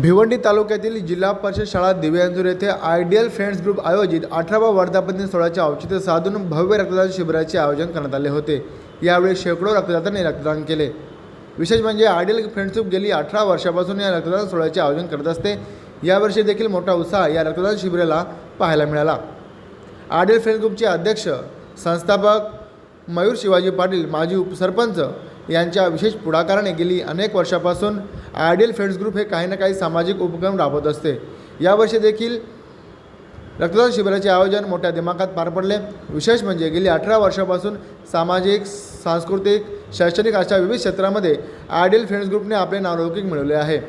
भिवंडी तालुक्यातील जिल्हा परिषद शाळा दिव्यांजूर येथे आयडियल फ्रेंड्स ग्रुप आयोजित अठरावा वर्धापन दिन सोहळ्याचे औचित्य साधून भव्य रक्तदान शिबिराचे आयोजन करण्यात आले होते. यावेळी शेकडो रक्तदात्यांनी रक्तदान केले. विशेष म्हणजे आयडियल फ्रेंड्स ग्रुप गेली अठरा वर्षापासून या रक्तदान सोहळ्याचे आयोजन करत असते. यावर्षी देखील मोठा उत्साह या रक्तदान शिबिराला पाहायला मिळाला. आयडियल फ्रेंड्स ग्रुपचे अध्यक्ष संस्थापक मयूर शिवाजी पाटील माजी उपसरपंच यांच्या विशेष पुढाकाराने गेली अनेक वर्षापासून आयडियल फ्रेंड्स ग्रुप हे काही ना काही सामाजिक उपक्रम राबवत असते. यावर्षी देखील रक्तदान शिबिराचे आयोजन मोठ्या दिमाखात पार पडले. विशेष म्हणजे गेली अठरा वर्षापासून सामाजिक सांस्कृतिक शैक्षणिक अशा विविध क्षेत्रामध्ये आयडियल फ्रेंड्स ग्रुपने आपले नावलौकिक मिळवले आहे.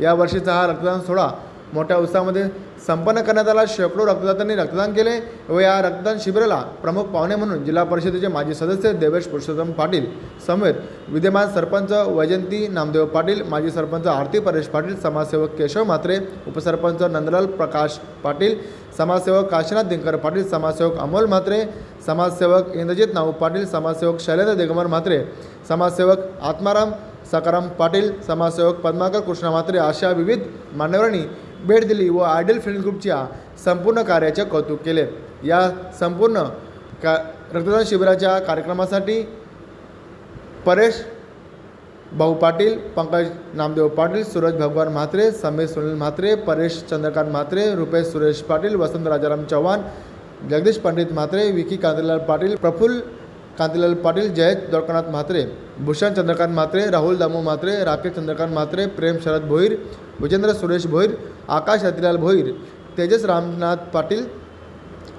यावर्षीचा हा रक्तदान सोहळा मोठ्या उत्साहामध्ये संपन्न करण्यात आला. शेकडो रक्तदात्यांनी रक्तदान केले व या रक्तदान शिबिराला प्रमुख पाहुणे म्हणून जिल्हा परिषदेचे माजी सदस्य देवेश पुरुषोत्तम पाटील समेत विद्यमान सरपंच वैजंती नामदेव पाटील माजी सरपंच आरती परेश पाटील समाजसेवक केशव म्हात्रे उपसरपंच नंदलाल प्रकाश पाटील समाजसेवक काशीनाथ दिनकर पाटील समाजसेवक अमोल म्हात्रे समाजसेवक इंद्रजित नाऊ पाटील समाजसेवक शैलेंद्र दिगंबर म्हात्रे समाजसेवक आत्माराम सकाराम पाटील समाजसेवक पद्माकर कृष्णा म्हात्रे अशा विविध मान्यवरांनी भेट दिली व आयडल फिल्म ग्रुपच्या संपूर्ण कार्याचे कौतुक केले. या संपूर्ण का रक्तदान शिबिराच्या कार्यक्रमासाठी परेश भाऊ पाटील पंकज नामदेव पाटील सूरज भगवान म्हात्रे समीर सुनील म्हात्रे परेश चंद्रकांत म्हात्रे रुपेश सुरेश पाटील वसंत राजाराम चव्हाण जगदीश पंडित म्हात्रे विकी कांतीलाल पाटील प्रफुल्ल कांतीलाल पाटील जयेश द्वारकानाथ म्हात्रे भूषण चंद्रकांत म्हात्रे राहुल दामू म्हात्रे राकेश चंद्रकांत म्हात्रे प्रेम शरद भोईर विजेंद्र सुरेश भोईर आकाश रतिलाल भोईर तेजस रामनाथ पाटील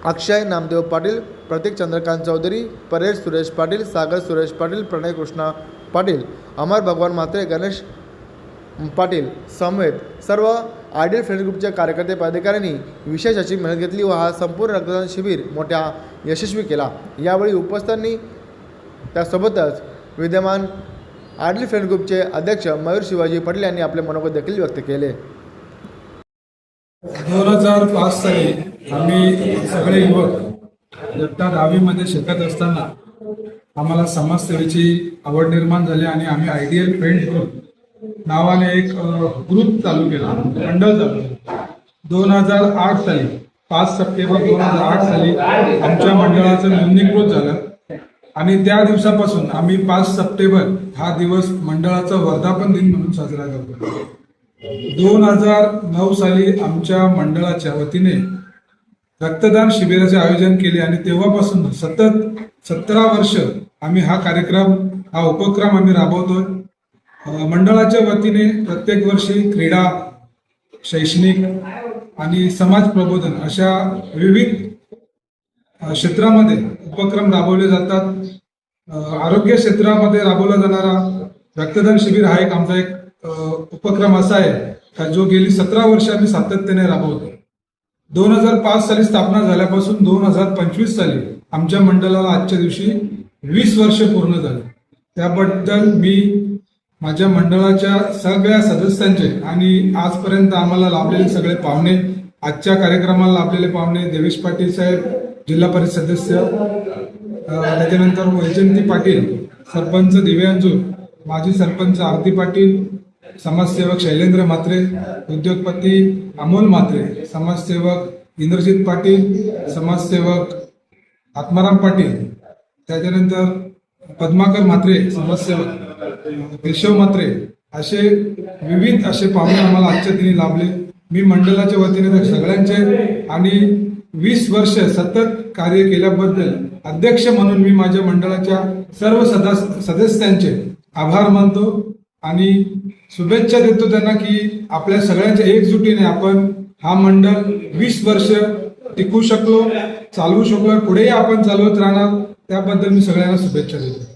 अक्षय नामदेव पाटील प्रतीक चंद्रकांत चौधरी परेश सुरेश पाटील सागर सुरेश पाटील प्रणय कृष्णा पाटील अमर भगवान म्हात्रे गणेश पाटील समेत सर्व आयडियल फ्रेंड ग्रुपच्या कार्यकर्ते पदाधिकाऱ्यांनी विशेष अशी मेहनत घेतली व हा संपूर्ण रक्तदान शिबिर मोठ्या यशस्वी केला. यावेळी उपस्थितांनी त्यासोबतच विद्यमान आयडियल फ्रेंड ग्रुपचे अध्यक्ष मयूर शिवाजी पाटील यांनी आपले मनोगत देखील व्यक्त केले. दोन हजार पाच साली आम्ही सगळे युवक इयत्ता दहावीमध्ये शिकत असताना आम्हाला समाजसेवेची आवड निर्माण झाली आणि आम्ही आयडियल फ्रेंड ग्रुप नावाने एक ग्रुप चालू केला मंडळ चालू केलं. दोन हजार आठ साली पाच सप्टेंबर दोन हजार आठ साली आमच्या मंडळाचं नोंदणीकृत झालं. आणि त्या दिवसापासून आम्ही पाच सप्टेंबर हा दिवस मंडळाचा वर्धापन दिन म्हणून साजरा करतो. दोन हजार नऊ साली आमच्या मंडळाच्या वतीने रक्तदान शिबिराचे आयोजन केले आणि तेव्हापासून सतत सतरा वर्ष आम्ही हा कार्यक्रम हा उपक्रम आम्ही राबवतोय. मंडळाच्या वतीने प्रत्येक वर्षी क्रीडा शैक्षणिक आणि समाज प्रबोधन अशा विविध क्षेत्रामध्ये उपक्रम राबवले जातात. आरोग्य क्षेत्रामध्ये राबवला जाणारा रक्तदान शिबिर हा एक आमचा एक उपक्रम असा आहे का जो गेली सतरा वर्ष आम्ही सातत्याने राबवतो. दोन हजार पाच साली स्थापना झाल्यापासून दोन हजार पंचवीस साली आमच्या मंडळाला आजच्या दिवशी वीस वर्ष पूर्ण झाले. त्याबद्दल मी माझ्या मंडळाच्या सगळ्या सदस्यांचे आणि आजपर्यंत आम्हाला लाभलेले सगळे पाहुणे आजच्या कार्यक्रमाला लाभलेले पाहुणे देवेश पाटील साहेब जिल्हा परिषद सदस्य त्याच्यानंतर वैजंती पाटील सरपंच दिव्यांजू माजी सरपंच आरती पाटील समाजसेवक शैलेंद्र म्हात्रे उद्योगपती अमोल म्हात्रे समाजसेवक इंद्रजित पाटील समाजसेवक आत्माराम पाटील त्याच्यानंतर पद्माकर म्हात्रे समाजसेवक केशव मात्रे असे विविध असे पाहुणे आम्हाला आजच्या दिनी लाभले. मी मंडळाच्या वतीने तर सगळ्यांचे आणि वीस वर्ष सतत कार्य केल्याबद्दल अध्यक्ष म्हणून मी माझ्या मंडळाच्या सर्व सदा सदस्यांचे आभार मानतो आणि शुभेच्छा देतो त्यांना की आपल्या सगळ्यांच्या एकजुटीने आपण हा मंडळ वीस वर्ष टिकू शकलो चालवू शकलो. पुढेही आपण चालवत राहणार. त्याबद्दल मी सगळ्यांना शुभेच्छा देतो.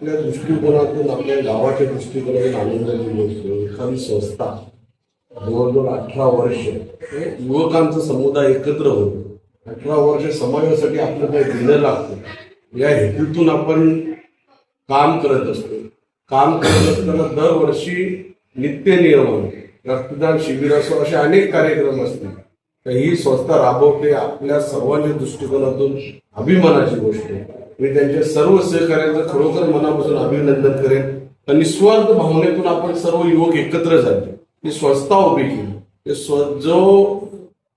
आपल्या दृष्टिकोनातून आपल्या गावाच्या दृष्टिकोनातून आनंदाची गोष्ट एखादी संस्था जवळजवळ अठरा वर्ष हे युवकांचा समुदाय एकत्र होतो. अठरा वर्ष समाजासाठी आपलं काही देणं लागतं. या हेतूतून आपण काम करत असतो. काम करत असताना दरवर्षी नित्य नियमन रक्तदान शिबिर असो असे अनेक कार्यक्रम असतील तर ही संस्था राबवते आपल्या सर्वांच्या दृष्टिकोनातून अभिमानाची गोष्ट आहे. मी त्यांच्या सर्व सहकार्यांचं खरोखर मनापासून अभिनंदन करेन. आणि निस्वार्थ भावनेतून आपण सर्व युवक एकत्र झाले. ती स्वच्छता उभी केली. स्व- जो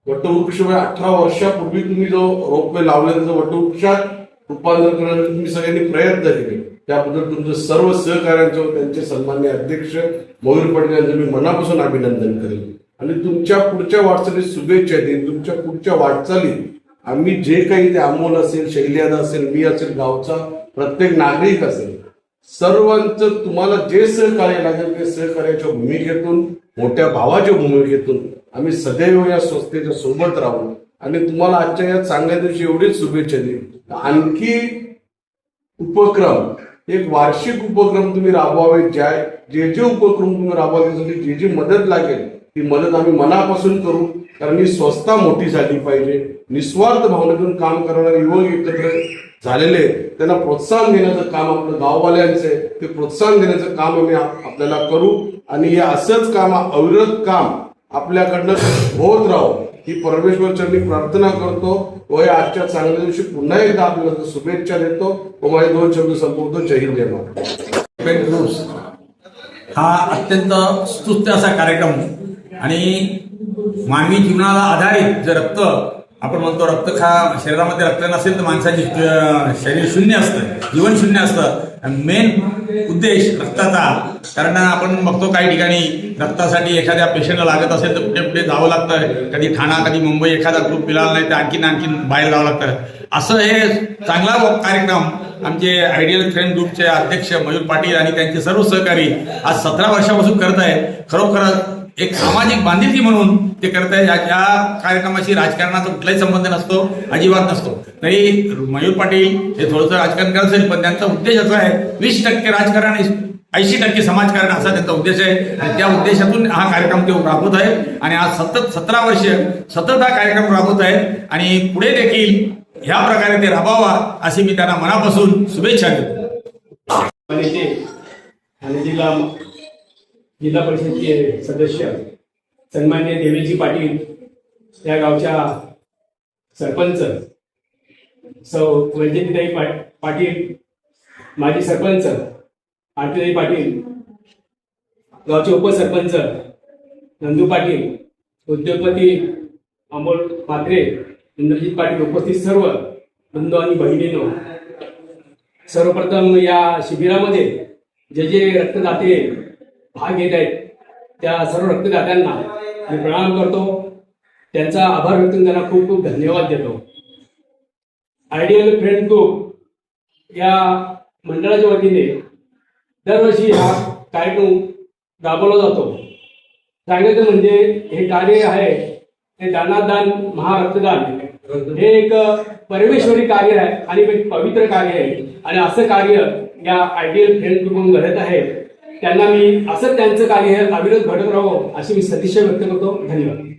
वटवृक्ष अठरा वर्षापूर्वी तुम्ही जो रोपवे लावले त्याचं वटवृक्षात रूपांतर करण्याचे तुम्ही सगळ्यांनी प्रयत्न केले. त्याबद्दल तुमचं सर्व सहकार्यांचं त्यांचे सन्मान्य अध्यक्ष मयूर पटेल यांचं मी मनापासून अभिनंदन करेल आणि तुमच्या पुढच्या वाटचालीत शुभेच्छा देईन. तुमच्या पुढच्या वाटचालीत आम्ही जे काही ते अमोल असेल शैलियादा असेल मी असेल गावचा प्रत्येक नागरिक असेल सर्वांचं तुम्हाला जे सहकार्य लागेल ते सहकार्याच्या भूमिकेतून मोठ्या भावाच्या भूमिकेतून आम्ही सदैव या संस्थेच्या सोबत राहू. आणि तुम्हाला आजच्या या चांगल्या दिवशी एवढीच शुभेच्छा देईल आणखी उपक्रम एक वार्षिक उपक्रम तुम्ही राबवावे ज्या जे जे उपक्रम तुम्ही राबवावे जे जी मदत लागेल ती मदत आम्ही मनापासून करू कारण ही स्वस्ता मोठी झाली पाहिजे. निस्वार्थ भावनेतून काम करणारे युवक एकत्र झालेले त्यांना प्रोत्साहन देण्याचं काम आपलं गाववाल्यांचं आहे. ते प्रोत्साहन देण्याचं काम आम्ही आपल्याला करू. आणि हे असंच काम अविरत काम आपल्याकडनं होत राहू. ही परमेश्वर प्रार्थना करतो व या आजच्या चांगल्या दिवशी पुन्हा एकदा आपल्याला शुभेच्छा देतो. व माझे दोन शब्द संपवतो जय हिंद जय हा अत्यंत स्तुत्य असा कार्यक्रम. आणि मानवी जीवनाला आधारित जे रक्त आपण म्हणतो रक्त खा शरीरामध्ये रक्त नसेल तर माणसाची शरीर शून्य असतं जीवन शून्य असतं. मेन उद्देश रक्ताचा. कारण आपण बघतो काही ठिकाणी रक्तासाठी एखाद्या पेशंटला लागत असेल तर कुठे कुठे जावं लागतं. कधी ठाणा कधी मुंबई एखादा ग्रुप मिळाला नाही तर आणखीन आणखीन बाहेर जावं लागतं. असं हे चांगला कार्यक्रम आमचे आयडियल फ्रेंड ग्रुपचे अध्यक्ष मयूर पाटील आणि त्यांचे सर्व सहकारी आज सतरा वर्षापासून करत आहेत. खरोखरच एक सामाजिक बांधिलकी म्हणून ते करत आहे या कार्यक्रमाशी राजकारणाचा कुठलाही संबंध नसतो अजिबात नसतो. तरी मयूर पाटील हे थोडंसं राजकारण करत असेल पण त्यांचा उद्देश असा आहे वीस टक्के राजकारण ऐंशी टक्के समाजकारण असा त्यांचा उद्देश आहे. आणि त्या उद्देशातून हा कार्यक्रम ते राबवत आहे. आणि आज सतत सतरा वर्ष सतत हा कार्यक्रम राबवत आहे. आणि पुढे देखील ह्या प्रकारे ते राबवावा अशी मी त्यांना मनापासून शुभेच्छा देतो. जिल्हा परिषदचे परिषदेचे सदस्य सन्मान्य देवीजी पाटील या गावच्या सरपंच सौ वैद्यकीताई पा पाटील माजी सरपंच आरतीताई पाटील गावचे उपसरपंच नंदू पाटील उद्योगपती अमोल पात्रे इंद्रजित पाटील उपस्थित सर्व बंधू आणि बहिणीनो. सर्वप्रथम या शिबिरामध्ये जे जे रक्तदाते भाग घेत आहेत. त्या सर्व रक्तदात्यांना मी प्रणाम करतो. त्यांचा आभार व्यक्त त्यांना खूप खूप धन्यवाद देतो. आयडियल फ्रेंड ग्रुप या मंडळाच्या वतीने दरवर्षी हा कार्यक्रम राबवला जातो. सांगायचं म्हणजे हे कार्य आहे हे दानादान महारक्तदान. हे एक परमेश्वरी कार्य आहे आणि पवित्र कार्य आहे. आणि असं कार्य या आयडियल फ्रेंड ग्रुप घडत आहे. त्यांना मी असं त्यांचं कार्य अविरत घडत राहावं अशी मी सदिच्छा व्यक्त करतो. धन्यवाद.